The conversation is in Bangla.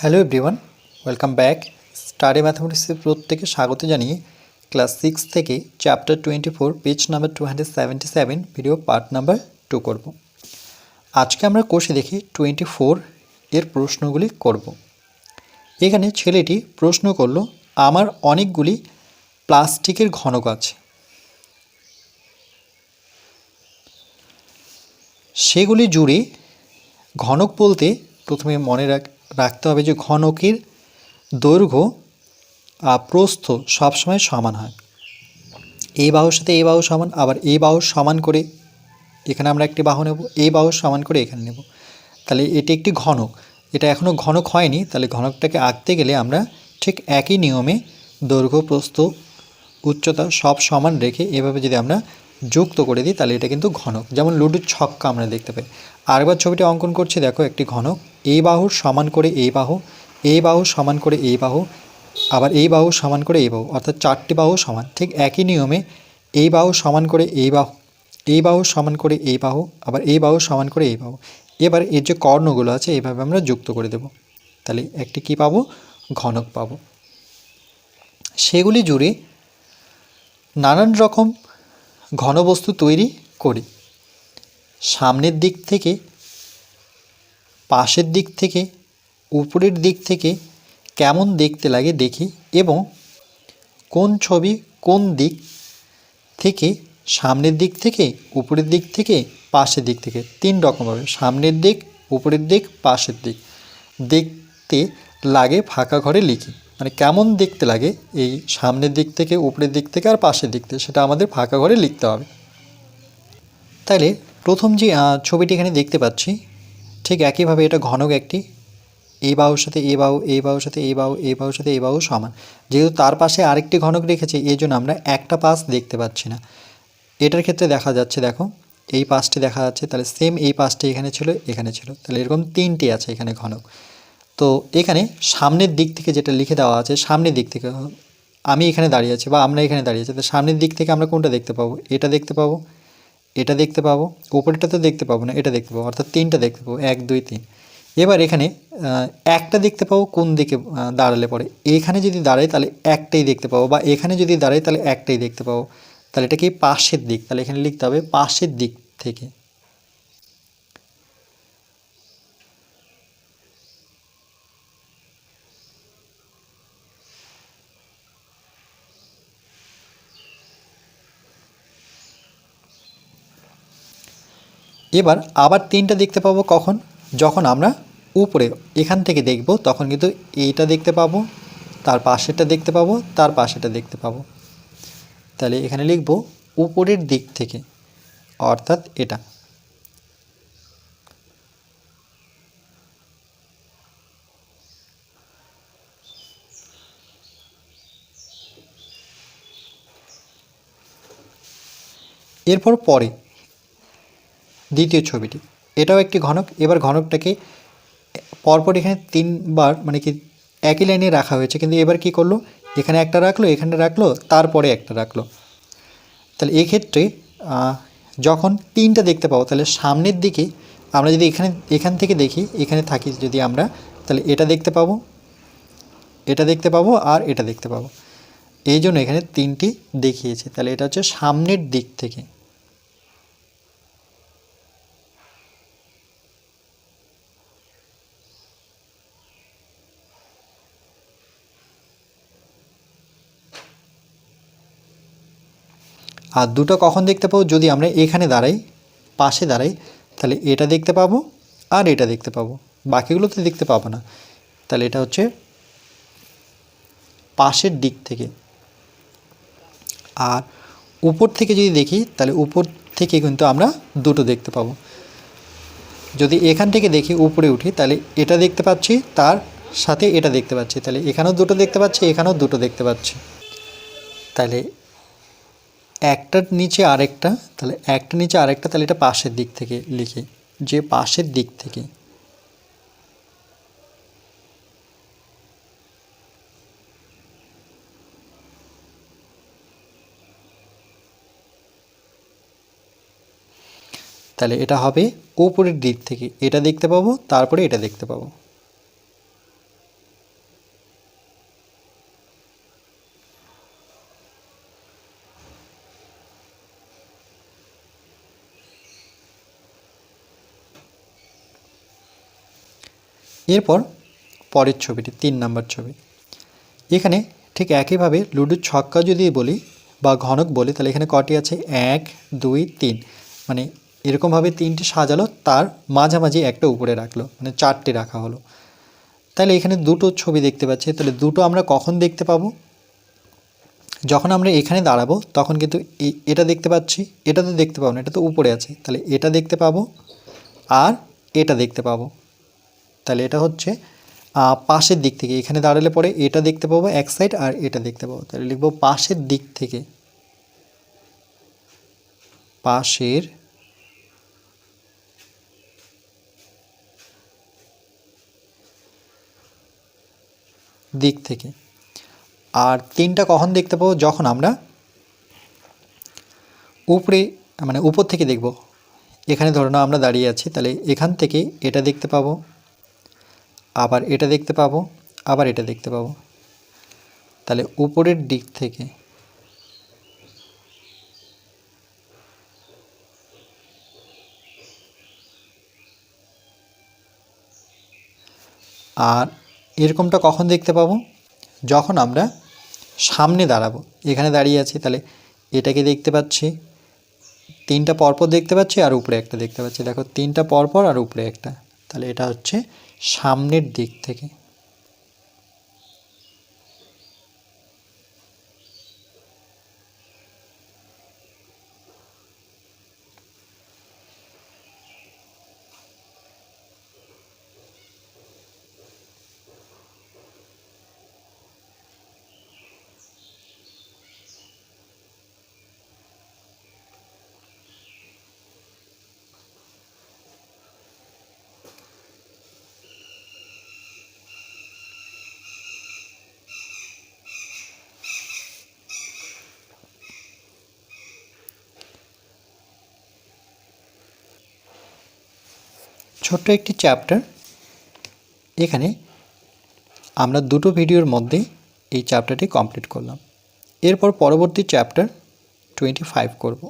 Hello everyone welcome back study ম্যাথামেটিক্সের প্রত্যেকে স্বাগত জানিয়ে ক্লাস সিক্স থেকে chapter twenty four page number two hundred seventy seven video part number two করব। আজকে আমরা কোষে দেখি টোয়েন্টি ফোর এর প্রশ্নগুলি করব। এখানে ছেলেটি প্রশ্ন করল, আমার অনেকগুলি প্লাস্টিকের ঘনক আছে। সেগুলি জুড়ে ঘনক বলতে প্রথমে মনে রাখ রাখতে হবে যে ঘনকের দৈর্ঘ্য আর প্রস্থ সবসময় সমান হয়। এই বাহুর সাথে এই বাহু সমান, আবার এই বাহু সমান করে এখানে আমরা একটি বাহু নেব এই বাহু সমান করে এখানে নেব। তাহলে এটি একটি ঘনক। এটা এখনও ঘনক হয়নি, তাহলে ঘনকটাকে আঁকতে গেলে আমরা ঠিক একই নিয়মে দৈর্ঘ্য, প্রস্থ, উচ্চতা সব সমান রেখে এভাবে যদি আমরা যুক্ত করে দিই, তাহলে এটা কিন্তু ঘনক। যেমন লুডুর ছক্কা আমরা দেখতে পাই। আরেকবার ছবিটি অঙ্কন করছি, দেখো একটি ঘনক। এই বাহুর সমান করে এই বাহু এই বাহু সমান করে এই বাহু, আবার এই বাহু সমান করে এই বাহু, অর্থাৎ চারটি বাহু সমান। ঠিক একই নিয়মে এই বাহু সমান করে এই বাহু এই বাহু সমান করে এই বাহু, আবার এই বাহু সমান করে এই বাহু। এবার এর যে কর্ণগুলো আছে এইভাবে আমরা যুক্ত করে দেব। তাহলে একটি কি পাবো? ঘনক পাবো। সেগুলি জুড়ে নানান রকম ঘনবস্তু তৈরি করি। সামনের দিক থেকে পাশের দিক থেকে, উপরের দিক থেকে কেমন দেখতে লাগে দেখি এবং কোন ছবি কোন দিক থেকে সামনের দিক থেকে, উপরের দিক থেকে, পাশের দিক থেকে, তিন রকম হবে সামনের দিক, উপরের দিক, পাশের দিক দেখতে লাগে ফাঁকা ঘরে লিখি। মানে কেমন দেখতে লাগে এই সামনের দিক থেকে, উপরের দিক থেকে আর পাশের দিক থেকে, সেটা আমাদের ফাঁকা ঘরে লিখতে হবে। তাহলে প্রথম যে ছবিটি এখানে দেখতে পাচ্ছি ঠিক একইভাবে এটা ঘনক একটি। এই বাহুর সাথে এ বাহু এই বাহুর সাথে এই বাহু এই বাহুর সাথে এই বাহু সমান। যেহেতু তার পাশে আরেকটি ঘনক রেখেছে, এই জন্য আমরা একটা পাশ দেখতে পাচ্ছি না। এটার ক্ষেত্রে দেখা যাচ্ছে, দেখো, এই পাশটি দেখা যাচ্ছে, তাহলে সেম এই পাশটি এখানে ছিল এখানে ছিল। তাহলে এরকম তিনটি আছে এখানে ঘনক। তো এখানে সামনের দিক থেকে যেটা লিখে দেওয়া আছে, সামনের দিক থেকে, আমি এখানে দাঁড়িয়ে আছি বা আমরা এখানে দাঁড়িয়ে আছি, তো সামনের দিক থেকে আমরা কোনটা দেখতে পাবো? এটা দেখতে পাবো। এটা দেখতে পাবো উপরেরটা তো দেখতে পাবো না, এটা দেখতে পাবো, অর্থাৎ তিনটা দেখতে পাবো, এক, দুই, তিন। এবার এখানে একটা দেখতে পাবো কোন দিকে দাঁড়ালে পরে এখানে যদি দাঁড়াই তাহলে একটাই দেখতে পাবো, বা এখানে যদি দাঁড়াই তাহলে একটাই দেখতে পাবো। তাহলে এটা কি পাশের দিক? তাহলে এখানে লিখতে হবে পাশের দিক থেকে। এবার আবার তিনটা দেখতে পাবো কখন? যখন আমরা উপরে এখান থেকে দেখব, তখন কিন্তু এইটা দেখতে পাবো, তার পাশেরটা দেখতে পাবো, তার পাশেরটা দেখতে পাবো। তাহলে এখানে লিখব উপরের দিক থেকে, অর্থাৎ এটা। এরপর পরে দ্বিতীয় ছবিটি। এটাও একটি ঘনক। এবার ঘনকটাকে পরপর এখানে তিনবার মানে কি একই লাইনে রাখা হয়েছে। কিন্তু এবার কি করল? এখানে একটা রাখল, এখানে রাখল, তারপরে একটা রাখল। তাহলে এক্ষেত্রে যখন তিনটা দেখতে পাবো, তাহলে সামনের দিকে আমরা যদি এখানে, এখান থেকে দেখি, এখানে থাকি যদি আমরা, তাহলে এটা দেখতে পাবো, এটা দেখতে পাবো আর এটা দেখতে পাবো। এই জন্য এখানে তিনটি দেখিয়েছে। তাহলে এটা হচ্ছে সামনের দিক থেকে। আর দুটো কখন দেখতে পাবো? যদি আমরা এখানে দাঁড়াই, পাশে দাঁড়াই, তাহলে এটা দেখতে পাবো আর এটা দেখতে পাবো। বাকিগুলো তো দেখতে পাবো না। তাহলে এটা হচ্ছে পাশের দিক থেকে। আর উপর থেকে যদি দেখি, তাহলে উপর থেকে কিন্তু আমরা দুটো দেখতে পাবো। যদি এখান থেকে দেখি, উপরে উঠি, তাহলে এটা দেখতে পাচ্ছি, তার সাথে এটা দেখতে পাচ্ছি। তাহলে এখানেও দুটো দেখতে পাচ্ছি, এখানেও দুটো দেখতে পাচ্ছি। তাহলে একটার নিচে আরেকটা, তাহলে একটা নিচে আরেকটা, তাহলে এটা পাশের দিক থেকে লিখি। যে পাশের দিক থেকে। তাহলে এটা হবে উপরের দিক থেকে। এটা দেখতে পাবো, তারপরে এটা দেখতে পাবো। এরপর পরের ছবিটি, তিন নাম্বার ছবি। এখানে ঠিক একইভাবে লুডোর ছক্কা যদি বলি বা ঘনক বলি, তাহলে এখানে কটি আছে? এক, দুই, তিন। মানে এরকমভাবে তিনটি সাজালো, তার মাঝামাঝি একটা উপরে রাখল মানে চারটে রাখা হলো। তাহলে এখানে দুটো ছবি দেখতে পাচ্ছি। তাহলে দুটো আমরা কখন দেখতে পাবো? যখন আমরা এখানে দাঁড়াবো, তখন কিন্তু এটা দেখতে পাচ্ছি। এটা তো দেখতে পাবো না, এটা তো উপরে আছে। তাহলে এটা দেখতে পাবো আর এটা দেখতে পাবো। তাহলে এটা হচ্ছে পাশের দিক থেকে, এখানে দাঁড়ালে পরে এটা দেখতে পাবো এক সাইড আর এটা দেখতে পাবো। তাহলে লিখব পাশের দিক থেকে। পাশের দিক থেকে। আর তিনটা কখন দেখতে পাবো? যখন আমরা উপরে মানে উপর থেকে দেখব। এখানে ধরে আমরা দাঁড়িয়ে আছি, তাহলে এখান থেকে এটা দেখতে পাবো। আবার এটা দেখতে পাবো, আবার এটা দেখতে পাবো। তাহলে উপরের দিক থেকে আর এরকমটা কখন দেখতে পাবো? যখন আমরা সামনে দাঁড়াবো, এখানে দাঁড়িয়ে আছি, তাহলে এটাকে দেখতে পাচ্ছি, তিনটা পরপর দেখতে পাচ্ছি আর উপরে একটা দেখতে পাচ্ছি। দেখো, তিনটা পরপর আর উপরে একটা। তাহলে এটা হচ্ছে সামনের দিক থেকে। ছোট্ট একটি চ্যাপ্টার এখানে আমরা দুটো ভিডিওর মধ্যে এই চ্যাপ্টারটি কমপ্লিট করলাম। এরপর পরবর্তী চ্যাপ্টার টোয়েন্টি ফাইভ করব।